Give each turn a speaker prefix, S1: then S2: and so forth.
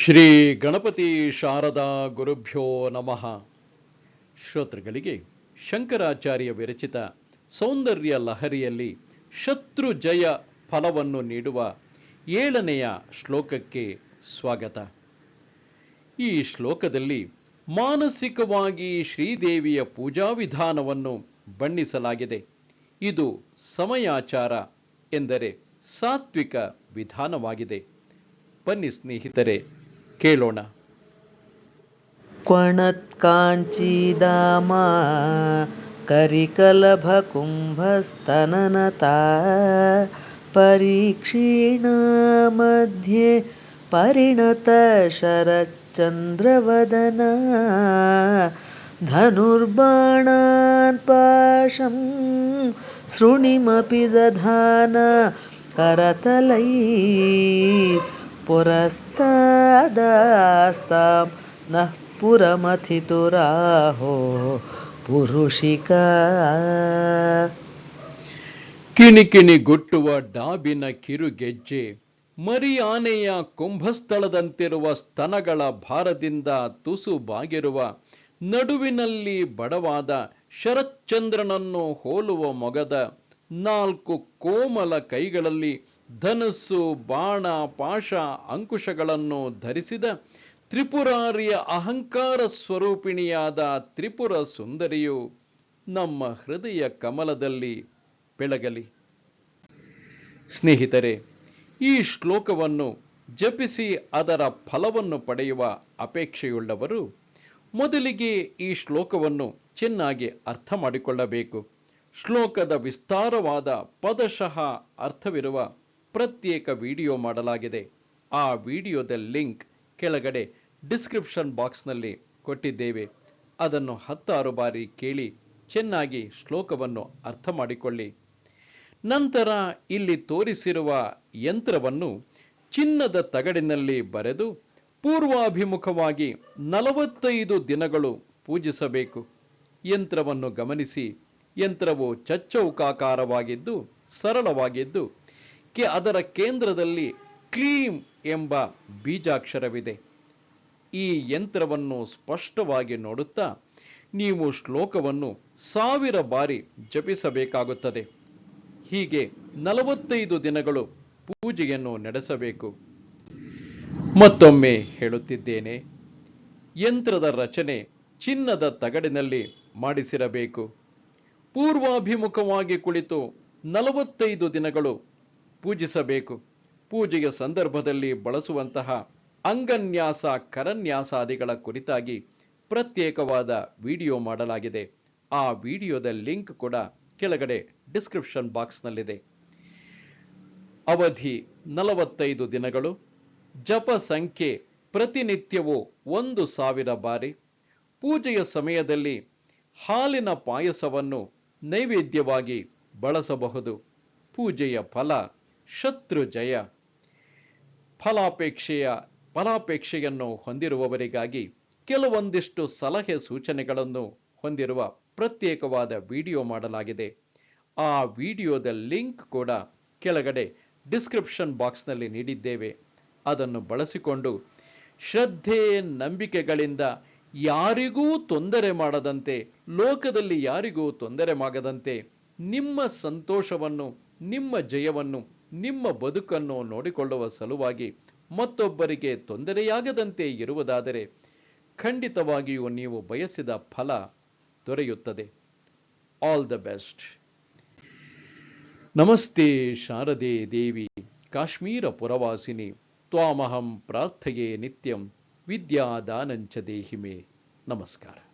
S1: ಶ್ರೀ ಗಣಪತಿ ಶಾರದಾ ಗುರುಭ್ಯೋ ನಮಃ. ಶ್ರೋತೃಗಳಿಗೆ ಶಂಕರಾಚಾರ್ಯ ವಿರಚಿತ ಸೌಂದರ್ಯ ಲಹರಿಯಲ್ಲಿ ಶತ್ರು ಜಯ ಫಲವನ್ನು ನೀಡುವ ಏಳನೆಯ ಶ್ಲೋಕಕ್ಕೆ ಸ್ವಾಗತ. ಈ ಶ್ಲೋಕದಲ್ಲಿ ಮಾನಸಿಕವಾಗಿ ಶ್ರೀದೇವಿಯ ಪೂಜಾ ವಿಧಾನವನ್ನು ಬಣ್ಣಿಸಲಾಗಿದೆ. ಇದು ಸಮಯಾಚಾರ ಎಂದರೆ ಸಾತ್ವಿಕ ವಿಧಾನವಾಗಿದೆ. ಬನ್ನಿ ಸ್ನೇಹಿತರೆ
S2: क्वणत्काञ्चीदामा करिकलभकुम्भस्तननता परीक्षीणा मध्ये परिणत शरच्चन्द्रवदना धनुर्बाणान्पाशं शृणिमपि दधान करतलै ಪುರಸ್ತಾದಾಸ್ತಾಂ ನಃ ಪುರಮಥಿತುರಾಹೋ ಪುರುಷಿಕ.
S1: ಕಿಣಿಕಿಣಿ ಗುಟ್ಟುವ ಡಾಬಿನ ಕಿರುಗೆಜ್ಜೆ ಮರಿ ಆನೆಯ ಕುಂಭಸ್ಥಳದಂತಿರುವ ಸ್ತನಗಳ ಭಾರದಿಂದ ತುಸು ಬಾಗಿರುವ ನಡುವಿನಲ್ಲಿ ಬಡವಾದ ಶರತ್ಚಂದ್ರನನ್ನು ಹೋಲುವ ಮೊಗದ ನಾಲ್ಕು ಕೋಮಲ ಕೈಗಳಲ್ಲಿ ಧನಸ್ಸು, ಬಾಣ, ಪಾಶ, ಅಂಕುಶಗಳನ್ನು ಧರಿಸಿದ ತ್ರಿಪುರಾರಿಯ ಅಹಂಕಾರ ಸ್ವರೂಪಿಣಿಯಾದ ತ್ರಿಪುರ ಸುಂದರಿಯು ನಮ್ಮ ಹೃದಯ ಕಮಲದಲ್ಲಿ ಬೆಳಗಲಿ. ಸ್ನೇಹಿತರೆ, ಈ ಶ್ಲೋಕವನ್ನು ಜಪಿಸಿ ಅದರ ಫಲವನ್ನು ಪಡೆಯುವ ಅಪೇಕ್ಷೆಯುಳ್ಳವರು ಮೊದಲಿಗೆ ಈ ಶ್ಲೋಕವನ್ನು ಚೆನ್ನಾಗಿ ಅರ್ಥ ಮಾಡಿಕೊಳ್ಳಬೇಕು. ಶ್ಲೋಕದ ವಿಸ್ತಾರವಾದ ಪದಶಃ ಅರ್ಥವಿರುವ ಪ್ರತ್ಯೇಕ ವಿಡಿಯೋ ಮಾಡಲಾಗಿದೆ. ಆ ವಿಡಿಯೋದ ಲಿಂಕ್ ಕೆಳಗಡೆ ಡಿಸ್ಕ್ರಿಪ್ಷನ್ ಬಾಕ್ಸ್ನಲ್ಲಿ ಕೊಟ್ಟಿದ್ದೇವೆ. ಅದನ್ನು ಹತ್ತಾರು ಬಾರಿ ಕೇಳಿ ಚೆನ್ನಾಗಿ ಶ್ಲೋಕವನ್ನು ಅರ್ಥ ಮಾಡಿಕೊಳ್ಳಿ. ನಂತರ ಇಲ್ಲಿ ತೋರಿಸಿರುವ ಯಂತ್ರವನ್ನು ಚಿನ್ನದ ತಗಡಿನಲ್ಲಿ ಬರೆದು ಪೂರ್ವಾಭಿಮುಖವಾಗಿ ನಲವತ್ತೈದು ದಿನಗಳು ಪೂಜಿಸಬೇಕು. ಯಂತ್ರವನ್ನು ಗಮನಿಸಿ. ಯಂತ್ರವು ಚಚ್ಚೌಕಾಕಾರವಾಗಿದ್ದು ಸರಳವಾಗಿದ್ದು ಕೆ, ಅದರ ಕೇಂದ್ರದಲ್ಲಿ ಕ್ಲೀಂ ಎಂಬ ಬೀಜಾಕ್ಷರವಿದೆ. ಈ ಯಂತ್ರವನ್ನು ಸ್ಪಷ್ಟವಾಗಿ ನೋಡುತ್ತಾ ನೀವು ಶ್ಲೋಕವನ್ನು ಸಾವಿರ ಬಾರಿ ಜಪಿಸಬೇಕಾಗುತ್ತದೆ. ಹೀಗೆ ನಲವತ್ತೈದು ದಿನಗಳು ಪೂಜೆಯನ್ನು ನಡೆಸಬೇಕು. ಮತ್ತೊಮ್ಮೆ ಹೇಳುತ್ತಿದ್ದೇನೆ, ಯಂತ್ರದ ರಚನೆ ಚಿನ್ನದ ತಗಡಿನಲ್ಲಿ ಮಾಡಿಸಿರಬೇಕು. ಪೂರ್ವಾಭಿಮುಖವಾಗಿ ಕುಳಿತು ನಲವತ್ತೈದು ದಿನಗಳು ಪೂಜಿಸಬೇಕು. ಪೂಜೆಯ ಸಂದರ್ಭದಲ್ಲಿ ಬಳಸುವಂತಹ ಅಂಗನ್ಯಾಸ, ಕರನ್ಯಾಸಾದಿಗಳ ಕುರಿತಾಗಿ ಪ್ರತ್ಯೇಕವಾದ ವಿಡಿಯೋ ಮಾಡಲಾಗಿದೆ. ಆ ವಿಡಿಯೋದ ಲಿಂಕ್ ಕೂಡ ಕೆಳಗಡೆ ಡಿಸ್ಕ್ರಿಪ್ಷನ್ ಬಾಕ್ಸ್ನಲ್ಲಿದೆ. ಅವಧಿ ನಲವತ್ತೈದು ದಿನಗಳು. ಜಪ ಸಂಖ್ಯೆ ಪ್ರತಿನಿತ್ಯವೂ ಒಂದು ಸಾವಿರ ಬಾರಿ. ಪೂಜೆಯ ಸಮಯದಲ್ಲಿ ಹಾಲಿನ ಪಾಯಸವನ್ನು ನೈವೇದ್ಯವಾಗಿ ಬಳಸಬಹುದು. ಪೂಜೆಯ ಫಲ ಶತ್ರು ಜಯ. ಫಲಾಪೇಕ್ಷೆಯ ಫಲಾಪೇಕ್ಷೆಯನ್ನು ಹೊಂದಿರುವವರಿಗಾಗಿ ಕೆಲವೊಂದಿಷ್ಟು ಸಲಹೆ ಸೂಚನೆಗಳನ್ನು ಹೊಂದಿರುವ ಪ್ರತ್ಯೇಕವಾದ ವಿಡಿಯೋ ಮಾಡಲಾಗಿದೆ. ಆ ವಿಡಿಯೋದ ಲಿಂಕ್ ಕೂಡ ಕೆಳಗಡೆ ಡಿಸ್ಕ್ರಿಪ್ಷನ್ ಬಾಕ್ಸ್ನಲ್ಲಿ ನೀಡಿದ್ದೇವೆ. ಅದನ್ನು ಬಳಸಿಕೊಂಡು ಶ್ರದ್ಧೆ, ನಂಬಿಕೆಗಳಿಂದ ಯಾರಿಗೂ ತೊಂದರೆ ಮಾಡದಂತೆ, ಲೋಕದಲ್ಲಿ ಯಾರಿಗೂ ತೊಂದರೆ ಮಾಡದಂತೆ ನಿಮ್ಮ ಸಂತೋಷವನ್ನು, ನಿಮ್ಮ ಜಯವನ್ನು ನಿಮ್ಮ ಬದುಕನ್ನು ನೋಡಿಕೊಳ್ಳುವ ಸಲುವಾಗಿ ಮತ್ತೊಬ್ಬರಿಗೆ ತೊಂದರೆಯಾಗದಂತೆ ಇರುವುದಾದರೆ ಖಂಡಿತವಾಗಿಯೂ ನೀವು ಬಯಸಿದ ಫಲ ದೊರೆಯುತ್ತದೆ. ಆಲ್ ದ ಬೆಸ್ಟ್ ನಮಸ್ತೆ ಶಾರದೆ ದೇವಿ. ಕಾಶ್ಮೀರ ಪುರವಾಸಿನಿ. ತ್ವಾಮಹಂ ಪ್ರಾರ್ಥೆಯೇ ನಿತ್ಯಂ. ವಿದ್ಯಾದಾನಂಚ ದೇಹಿಮೆ. ನಮಸ್ಕಾರ.